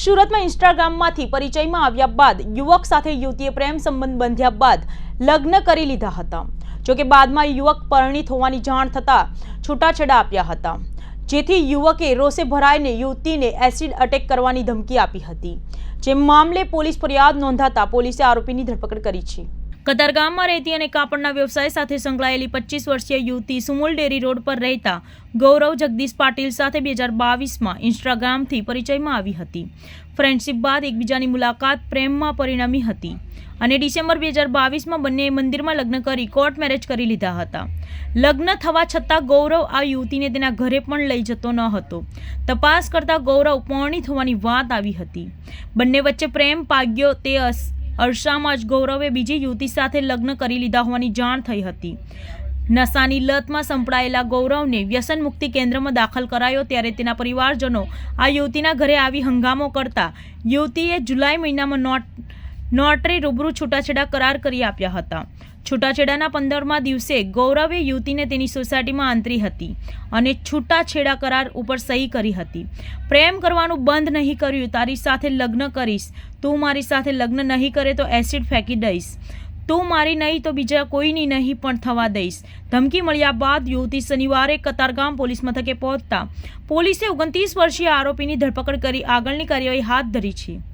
સુરતમાં ઇન્સ્ટાગ્રામમાંથી પરિચયમાં આવ્યા બાદ યુવક સાથે યુવતીએ પ્રેમ સંબંધ બાંધ્યા બાદ લગ્ન કરી લીધા હતા. જોકે બાદમાં યુવક પરિણીત હોવાની જાણ થતાં છૂટાછેડા આપ્યા હતા. જેથી યુવકે રોષે ભરાઈને યુવતીને એસિડ અટેક કરવાની ધમકી આપી હતી. જે મામલે પોલીસ ફરિયાદ નોંધાતા પોલીસે આરોપીની ધરપકડ કરી છે. કતારગામમાં રહેતી અને કાપડના વ્યવસાય સાથે સંકળાયેલી પચીસ વર્ષીય યુવતી સુમુલ ડેરી રોડ પર રહેતા ગૌરવ જગદીશ પાટીલ સાથે બે હજાર બાવીસમાં ઇન્સ્ટાગ્રામથી પરિચયમાં આવી હતી. ફ્રેન્ડશિપ બાદ એકબીજાની મુલાકાત પ્રેમમાં પરિણમી હતી અને ડિસેમ્બર બે હજાર બાવીસમાં બંનેએ મંદિરમાં લગ્ન કરી કોર્ટ મેરેજ કરી લીધા હતા. લગ્ન થવા છતાં ગૌરવ આ યુવતીને તેના ઘરે પણ લઈ જતો ન હતો. તપાસ કરતાં ગૌરવ પરણિત હોવાની વાત આવી હતી. બંને વચ્ચે પ્રેમ પાગ્યો તે અરસામાં જ ગૌરવે બીજી યુવતી સાથે લગ્ન કરી લીધા હોવાની જાણ થઈ હતી. નશાની લતમાં સંપડાયેલા ગૌરવને વ્યસન મુક્તિ કેન્દ્રમાં દાખલ કરાયો ત્યારે તેના પરિવારજનો આ યુવતીના ઘરે આવી હંગામો કરતા યુવતીએ જુલાઈ મહિનામાં નોટ નોટરી રૂબરૂ છૂટાછેડા કરાર કરી આપ્યા હતા. છૂટાછેડાના પંદરમા દિવસે ગૌરવે યુવતીને તેની સોસાયટીમાં આંતરી હતી અને છૂટાછેડા કરાર ઉપર સહી કરી હતી. પ્રેમ કરવાનું બંધ નહીં કર્યું, તારી સાથે લગ્ન કરીશ. તું મારી સાથે લગ્ન નહીં કરે તો એસિડ ફેંકી દઈશ. તું મારી નહીં તો બીજા કોઈની નહીં પણ થવા દઈશ. ધમકી મળ્યા બાદ યુવતી શનિવારે કતારગામ પોલીસ મથકે પહોંચતા પોલીસે ઓગણત્રીસ વર્ષીય આરોપીની ધરપકડ કરી આગળની કાર્યવાહી હાથ ધરી છે.